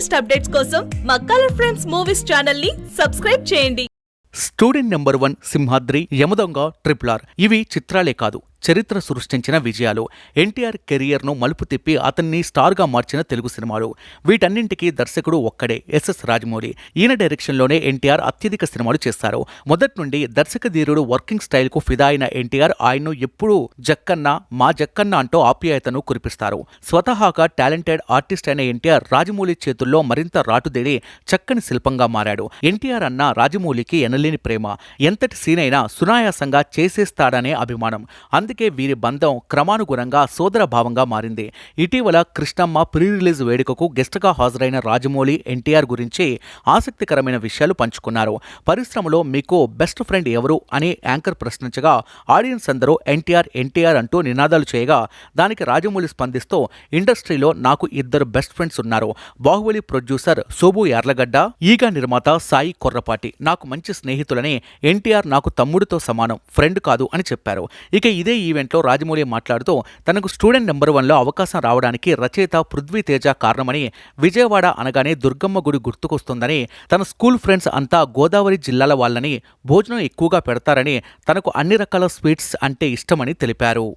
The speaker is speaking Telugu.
లేటెస్ట్ అప్డేట్స్ కోసం మా కలర్ ఫ్రెండ్స్ మూవీస్ ఛానల్ని సబ్స్క్రైబ్ చేయండి. Student number one Simhadri Yamadonga triple R. ఇవి చిత్రాలే కాదు చరిత్ర సృష్టించిన విజయాలు. ఎన్టీఆర్ కెరియర్ను మలుపు తిప్పి అతన్ని స్టార్గా మార్చిన తెలుగు సినిమాలు. వీటన్నింటికీ దర్శకుడు ఒక్కడే ఎస్ఎస్ రాజమౌళి. ఈయన డైరెక్షన్లోనే ఎన్టీఆర్ అత్యధిక సినిమాలు చేస్తారు మొదటి నుండి దర్శక ధీరుడు వర్కింగ్ స్టైల్కు ఫిదా అయిన ఎన్టీఆర్ ఆయన్ను ఎప్పుడూ జక్కన్న మా జక్కన్న అంటూ ఆప్యాయతను కురిపిస్తారు. స్వతహాగా టాలెంటెడ్ ఆర్టిస్ట్ అయిన ఎన్టీఆర్ రాజమౌళి చేతుల్లో మరింత రాటుదేరి చక్కని శిల్పంగా మారాడు. ఎన్టీఆర్ అన్న రాజమౌళికి ఎనలేని ప్రేమ. ఎంతటి సీనైనా సునాయాసంగా చేసేస్తాడనే అభిమానం. అందుకే వీరి బంధం క్రమానుగుణంగా సోదర భావంగా మారింది. ఇటీవల కృష్ణమ్మ ప్రీ రిలీజ్ వేడుకకు గెస్ట్గా హాజరైన రాజమౌళి ఎన్టీఆర్ గురించి ఆసక్తికరమైన విషయాలు పంచుకున్నారు. పరిశ్రమలో మీకు బెస్ట్ ఫ్రెండ్ ఎవరు అని యాంకర్ ప్రశ్నించగా ఆడియన్స్ అందరూ ఎన్టీఆర్ ఎన్టీఆర్ అంటూ నినాదాలు చేయగా దానికి రాజమౌళి స్పందిస్తూ ఇండస్ట్రీలో నాకు ఇద్దరు బెస్ట్ ఫ్రెండ్స్ ఉన్నారు. బాహుబలి ప్రొడ్యూసర్ శోభు యార్లగడ్డ ఈగా నిర్మాత సాయి కొర్రపాటి. నాకు మంచి స్నేహితులని ఎన్టీఆర్ నాకు తమ్ముడితో సమానం ఫ్రెండ్ కాదు అని చెప్పారు. ఇక ఇదే ఈవెంట్లో రాజమౌళి మాట్లాడుతూ తనకు స్టూడెంట్ నెంబర్ వన్లో అవకాశం రావడానికి రచయిత పృథ్వీ తేజ కారణమని విజయవాడ అనగానే దుర్గమ్మ గుడి గుర్తుకొస్తుందని తన స్కూల్ ఫ్రెండ్స్ అంతా గోదావరి జిల్లాల వాళ్ళని భోజనం ఎక్కువగా పెడతారని తనకు అన్ని రకాల స్వీట్స్ అంటే ఇష్టమని తెలిపారు.